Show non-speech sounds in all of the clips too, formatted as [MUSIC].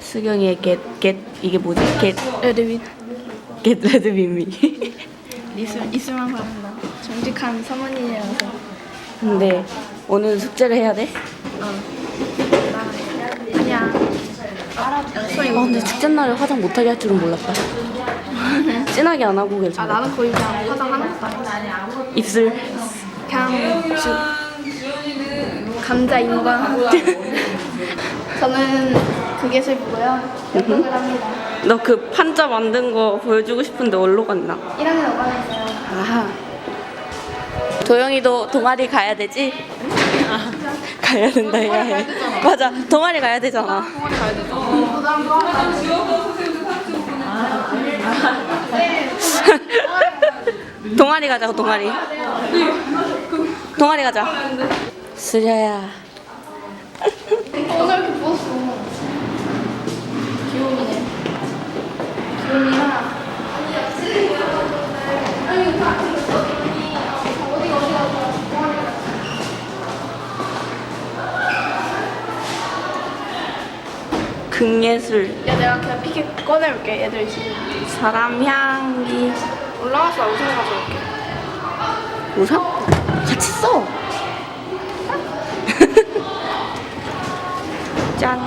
수경이의 겟, 겟, 이게 뭐지? 겟, 레드윈 겟 레드 미미. 있을, 있을만 바란다 정직한 사모님이라서 근데 오늘 숙제를 해야 돼? 그냥 알아 소리 아, 근데 축제 날에 화장 못하게 할 줄은 몰랐다. [LAUGHS] 진하게 안 하고 아 괜찮아. 나는 거의 그냥 화장 하는 것도 아니야 입술. 그냥 쭉 감자 인간 [LAUGHS] 저는 그게 슬프고요 연극을 합니다 너 그 판자 만든 거 보여주고 싶은데 어디로 갔나? 1학년 5반에 있어요 아하. 도영이도 동아리 가야 되지? [LAUGHS] 가야 된다 해야 해. 맞아. 동아리 가야 되잖아. [LAUGHS] 동아리 가자고 동아리. 동아리 가자. 수려야. 오늘 이렇게 부었어 귀요미네 귀요미랑 극예술. 야 내가 그냥 피켓 꺼내올게 얘들 지금 사람 향기. 올라가서 우산 가져올게 우산? 같이 써. 짠.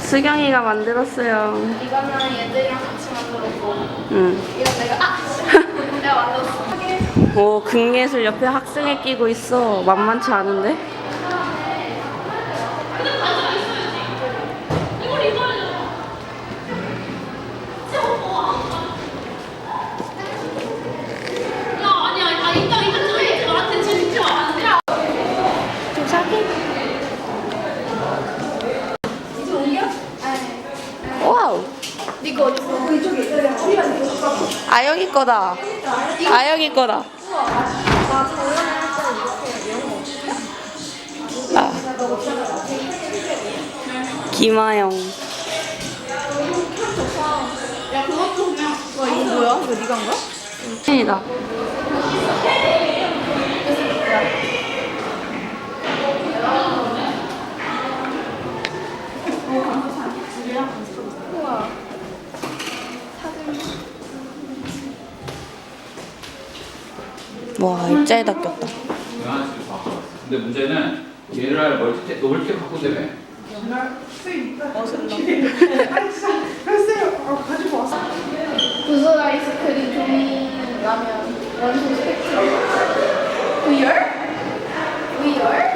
수경이가 만들었어요. 이거는 얘들이랑 같이 만들었고 응. 이건 내가 아! [LAUGHS] 내가 만들었어 오, 극예술 옆에 학생회 끼고 있어. 만만치 않은데? 아영이 거다. 아영이 거다. 아. 김아영. 야 그것도 그냥 와 이거 뭐야? 이거 니가 한 거야? 팬이다. 와. 하나씩 바꿔. 근데 문제는 얘를 멀티 멀티 갖고 되네. 구슬 아이스크림 종이 라면 원소 스펙트럼 우열? 우열?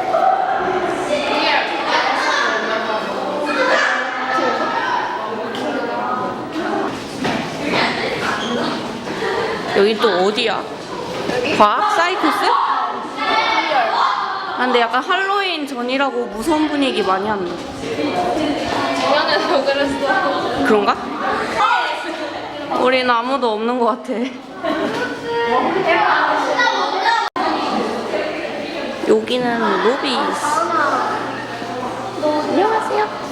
여기 또 어디야? 과학 사이코스? 아, 근데 약간 할로윈 전이라고 무서운 분위기 많이 한다. 작년에도 그랬어 그런가? 우리는 아무도 없는 것 같아. 여기는 로비스. 안녕하세요.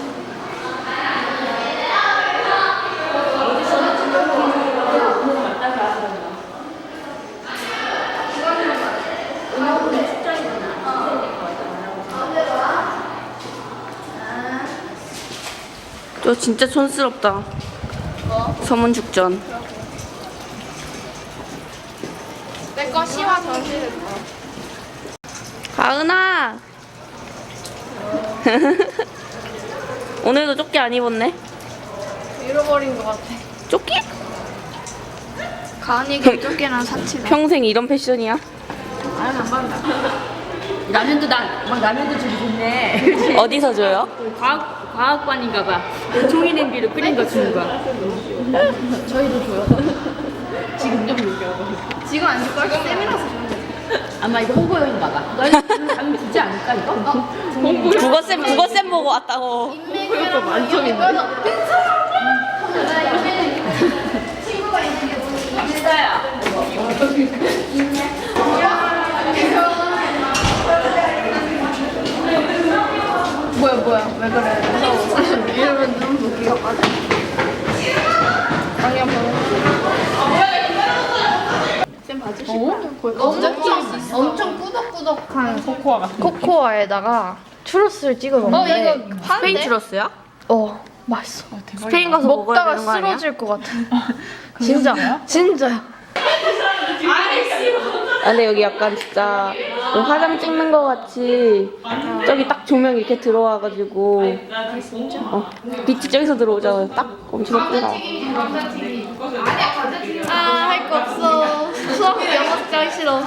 저 진짜 촌스럽다. 서문죽전. 내거 시와 전시됐다 가은아. [LAUGHS] 오늘도 조끼 안 입었네. 잃어버린 것 같아 조끼? 가은이가 쫓기랑 사치다 [LAUGHS] 평생 이런 패션이야? 라면도 나, 막 라면도 주고 좋네. [LAUGHS] 어디서 줘요? 과학, 과학관인가 봐. 종이 냄비로 끓인 거 주는 거야. 저희도 줘요. 지금 좀 여기. 지금 안 줄걸? 쌤이라서 좋은데 아마 이거 홍보용인가 봐. 너희 당 주지 않을까, 이거? 홍보 국어쌤, 국어쌤 보고 왔다고. 인맥이랑 만점인데 친구가 있는 게 뭐지? 진짜야. 뭐야 뭐야? 왜 그래? 무서워 이러면 눈 붓기가 빠져 방향 보는 쌤 봐주시 엄청 엄청 꾸덕꾸덕한 코코아 같은 코코아에다가 추러스를 찍어 먹는데 어, 스페인 추러스야? 어 맛있어. 스페인 가서 먹어야 먹다가 되는 거 아니야? 쓰러질 것 같아. [LAUGHS] 진짜 진짜야. 아, 근데 여기 약간 진짜 뭐 화장 찍는 거 같이 저기 딱 조명 이렇게 들어와가지고 어, 빛이 저기서 들어오잖아요. 딱 엄청 예쁘다. 아 할 거 없어. 수업 영어 듣기 싫어.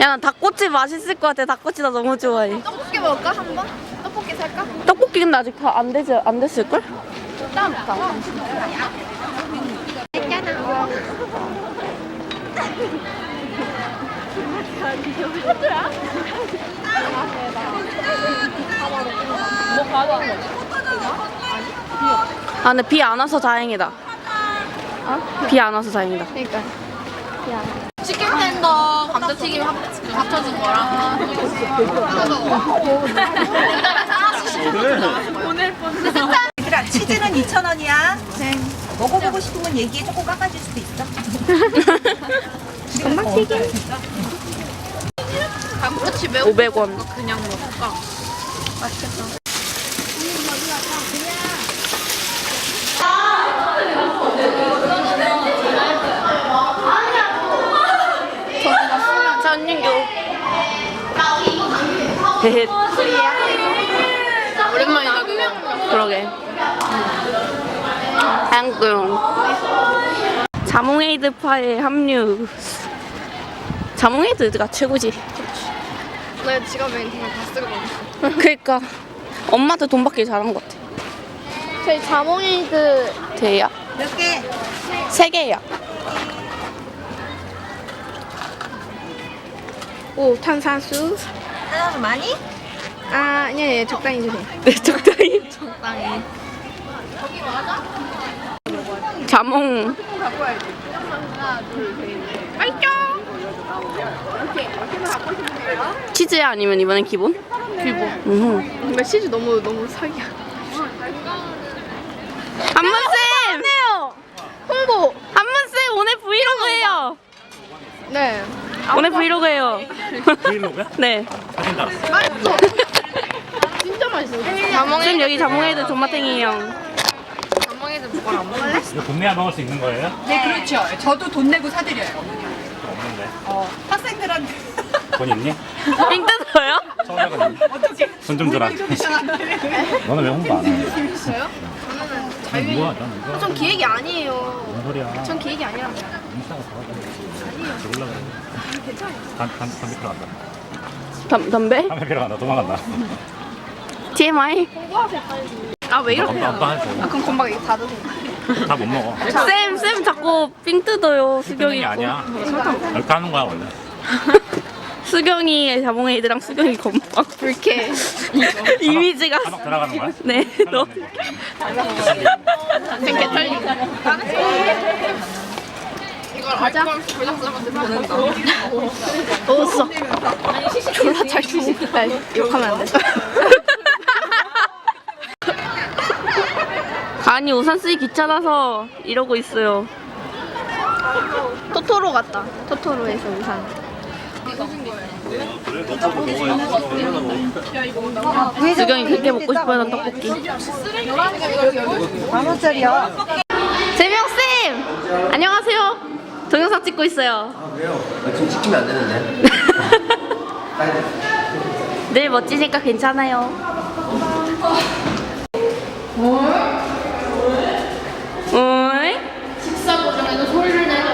야, 나 닭꼬치 맛있을 것 같아. 닭꼬치 나 너무 좋아해. 떡볶이 먹을까 한번? 떡볶이 살까? 떡볶이 근데 아직 다 안 되지 안 됐을 걸? 다음부터. 아 근데 비 안 와서 다행이다. 비 안 와서 다행이다. 그러니까. 치킨 텐더 감자튀김 합, 합쳐진 거랑 얘들아 치즈는 2,000원이야. 먹어보고 싶으면 얘기해 조금 깎아줄 수도 있어. 감자치 매운 500원. 그냥 먹을까? 전윤교. 헤헤. 오랜만이다 그거 그러게. 한국. 자몽에이드 파에 합류. 자몽에이드가 최고지. 내 지갑에 있는 거다 쓰고 먹었어. 그니까 엄마한테 돈 받기 잘한 것 같아. 저희 자몽이드 대야. 몇 개? 세 개야. 오 탄산수. 하나 많이? 아 아니 아니 적당히 주세요. 네, 적당히. [LAUGHS] 적당히. 자몽. 치즈야 아니면 이번엔 기본? 기본. 음. 근데 치즈 너무 너무 사기야. 한문쌤! 홍보. 한문쌤 오늘 브이로그예요. 네. 오늘 브이로그예요. 브이로그야? [LAUGHS] 네. 사진 달았어. 맛있어. 진짜 맛있어. 쌤 여기 자몽에이드 존맛탱이에요. 자몽이드 먹어라. 안 먹을래? 이거 돈 내야 먹을 수 있는 거예요? 네 그렇죠. 저도 돈 내고 사드려요. 없는데. 어 학생들한테 돈 있니? 빙 뜯어요? 처음에가 어떻게 돈좀 줘라. 너는 왜 홍보 안 해? 있어요? 난 뭐야? 난 이거. 전 기획이 아니에요. 뭔 소리야? 전 기획이 아니라고. 인스타가 돌아다니 단, 담배 피러 간다. 담, 담배? 담배 피러 간다. 도망간다. TMI? 아 왜 이렇게? 아빠 하죠. 그럼 건방 이거 다 드세요. 다 못 먹어. 쌤, 쌤 자꾸 삥 뜯어요. 수경이. 아니야. 이렇게 하는 거야, 원래. [LAUGHS] 수경이 자몽 에이드랑 수경이 건빵. 불쾌. [LAUGHS] 이미지가. 한옥 들어가는 거야? 네. 너. 생 [LAUGHS] 개털리. 보낸다 넣었어. 졸라 잘. 나 욕하면 안 돼. 아니 우산 쓰기 귀찮아서 이러고 있어요. 토토로 같다. 토토로에서 우산. 수경이 그렇게 먹고 싶어하는 떡볶이. 만 원짜리야. 재명 쌤, 안녕하세요. 동영상 찍고 있어요. 아 그래요? 아, 지금 찍히면 안 되는데. [LAUGHS] 늘 멋지니까 괜찮아요. 어이? 식사 과정에서 소리를 내고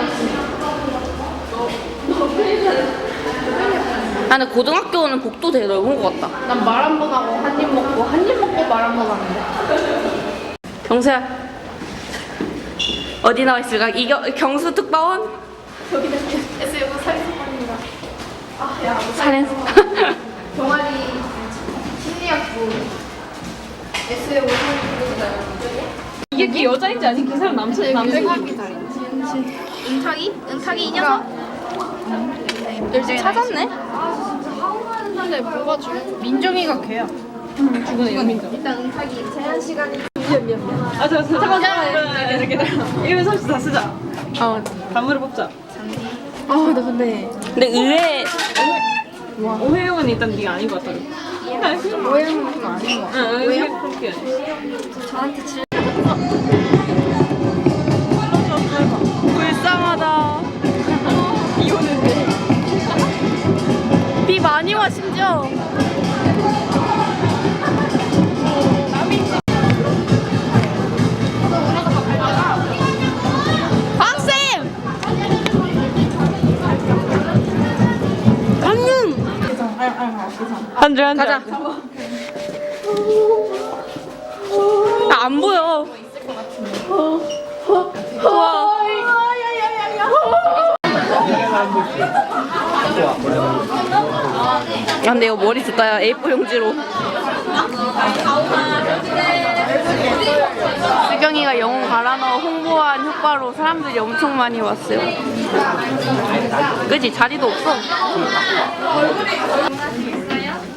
아, 근데 고등학교는 복도 되게 넓은 것 같다. 난말 한 번 하고 한 입 먹고 한 입 먹고 말 한 번 하는데. 경수야. 어디 나와 있을까? 이겨, 경수 특파원? SU 사회사관인가. 아, 야, 살인. 동아리 심리학부 SU 이게 여자인지 아닌 그 사람 남자 남자학이 다른지. 은탁이? 은탁이 이 녀석? 열심히 찾았네. 근데 뭐가 중 민정이가 걔야. 죽은 연민정. 일단 은탁이 제한 시간이 아, 저, 저, 잠깐, 잠깐, 이렇게. 이러면 30 다 쓰자. 어. 단물을 뽑자. 아, 나 근데 근데 의외, 오해용은 일단 네가 아닌 것 같아. 오해는 좀 아닌 거 같아. 응, 오해용 그렇게. 저한테 질 불쌍하다. 비 오는데. 비 많이 와, 심지어. 한줄 가자. 나 안 보여. 와. 야, 근데 이거 머리 좋다, 야. A4 용지로. 수경이가 영혼 갈아 넣어 홍보한 효과로 사람들이 엄청 많이 왔어요. 그지? 자리도 없어.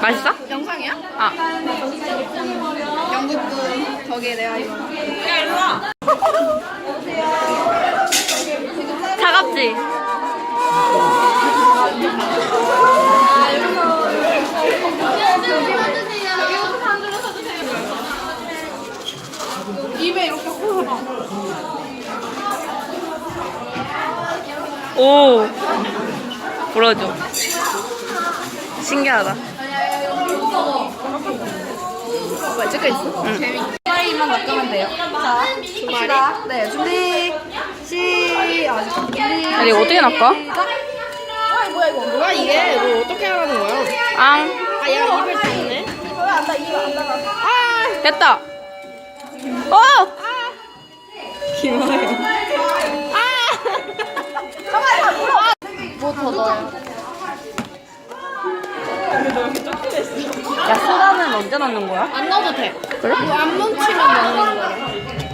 맛있어? 영상이야? 아. 영국분 저기 내가 이거 차갑지? 입에 이렇게 꽂아봐. 오. 불어줘. 신기하다. 뭐야 찍혀 있어? 응. 재밌. 파이만 낚으면 돼요. 자, 봅시다. 네, 준비. 시. 아, 준비. 아니, 이거 어떻게 낚아? 시작. 아, 뭐야 이거? 뭐야 이게? 이거 어떻게 하라는 거야? 앙. 아, 얘가 입을 닫네. 왜안 나? 입을 안 닫아. 아, 됐다. 어! 뭐더 넣어요? 야, 소라는 언제 넣는 거야? 안 넣어도 돼. 그래? 이거 안 뭉치면 넣는 거야.